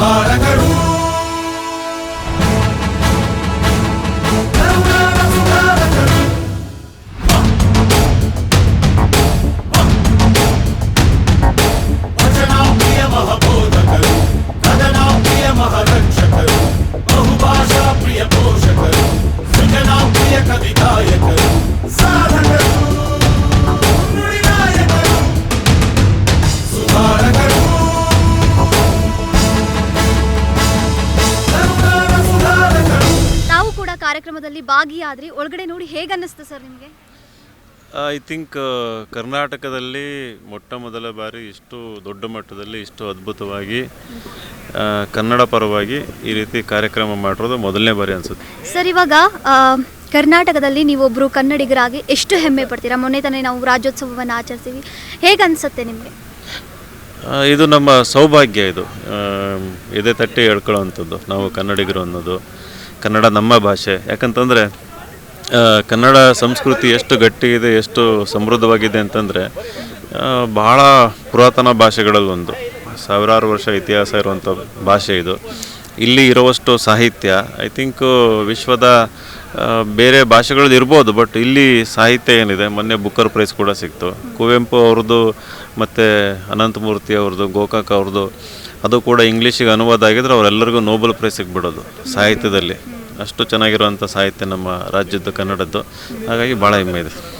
ಸುಧಾರಕರು ಕಾರ್ಯಕ್ರಮದಲ್ಲಿ ಭಾಗಿಯಾದ್ರಿ. ಒಳಗಡೆ ನೋಡಿ ಹೇಗೆ ಅನ್ನಿಸ್ತು ಸರ್ ನಿಮಗೆ? ಐ ಥಿಂಕ್ ಕರ್ನಾಟಕದಲ್ಲಿ ಮೊಟ್ಟ ಮೊದಲ ಬಾರಿ ಇಷ್ಟು ದೊಡ್ಡ ಮಟ್ಟದಲ್ಲಿ ಇಷ್ಟು ಅದ್ಭುತವಾಗಿ ಕನ್ನಡ ಪರವಾಗಿ ಈ ರೀತಿ ಕಾರ್ಯಕ್ರಮ ಮಾಡಿರೋದು ಮೊದಲನೇ ಬಾರಿ ಅನಿಸುತ್ತೆ. ಸರ್ ಇವಾಗ ಕರ್ನಾಟಕದಲ್ಲಿ ನೀವೊಬ್ಬರು ಕನ್ನಡಿಗರಾಗಿ ಎಷ್ಟು ಹೆಮ್ಮೆ ಪಡ್ತೀರಾ? ಮೊನ್ನೆ ತಾನೇ ನಾವು ರಾಜ್ಯೋತ್ಸವವನ್ನು ಆಚರಿಸ್ತೀವಿ ಹೇಗೆ ಅನಿಸುತ್ತೆ ನಿಮಗೆ ಇದು ನಮ್ಮ ಸೌಭಾಗ್ಯ ಇದು. ಇದೇ ತಟ್ಟೆ ತಟ್ಟಿ ಹೇಳ್ಕೊಳ್ಳೋವಂಥದ್ದು ನಾವು ಕನ್ನಡಿಗರು ಅನ್ನೋದು. ಕನ್ನಡ ನಮ್ಮ ಭಾಷೆ. ಯಾಕಂತಂದರೆ ಕನ್ನಡ ಸಂಸ್ಕೃತಿ ಎಷ್ಟು ಗಟ್ಟಿ ಇದೆ, ಎಷ್ಟು ಸಮೃದ್ಧವಾಗಿದೆ ಅಂತಂದರೆ ಬಹಳ ಪುರಾತನ ಭಾಷೆಗಳಲ್ಲಿ ಒಂದು. ಸಾವಿರಾರು ವರ್ಷ ಇತಿಹಾಸ ಇರುವಂಥ ಭಾಷೆ ಇದು. ಇಲ್ಲಿ ಇರುವಷ್ಟು ಸಾಹಿತ್ಯ ಐ ಥಿಂಕ್ ವಿಶ್ವದ ಬೇರೆ ಭಾಷೆಗಳಲ್ಲಿ ಇರ್ಬೋದು ಬಟ್ ಇಲ್ಲಿ ಸಾಹಿತ್ಯ ಏನಿದೆ, ಮೊನ್ನೆ ಬುಕ್ಕರ್ ಪ್ರೈಸ್ ಕೂಡ ಸಿಕ್ತು. ಕುವೆಂಪು ಅವ್ರದ್ದು, ಮತ್ತು ಅನಂತಮೂರ್ತಿ ಅವ್ರದ್ದು, ಗೋಕಾಕ್ ಅವ್ರದ್ದು ಅದು ಕೂಡ ಇಂಗ್ಲೀಷಿಗೆ ಅನುವಾದ ಆಗಿದ್ರೆ ಅವರೆಲ್ಲರಿಗೂ ನೋಬಲ್ ಪ್ರೈಸ್ ಸಿಗ್ಬಿಡೋದು ಸಾಹಿತ್ಯದಲ್ಲಿ. ಅಷ್ಟು ಚೆನ್ನಾಗಿರುವಂಥ ಸಾಹಿತ್ಯ ನಮ್ಮ ರಾಜ್ಯದ್ದು, ಕನ್ನಡದ್ದು. ಹಾಗಾಗಿ ಭಾಳ ಹೆಮ್ಮೆ ಇದೆ.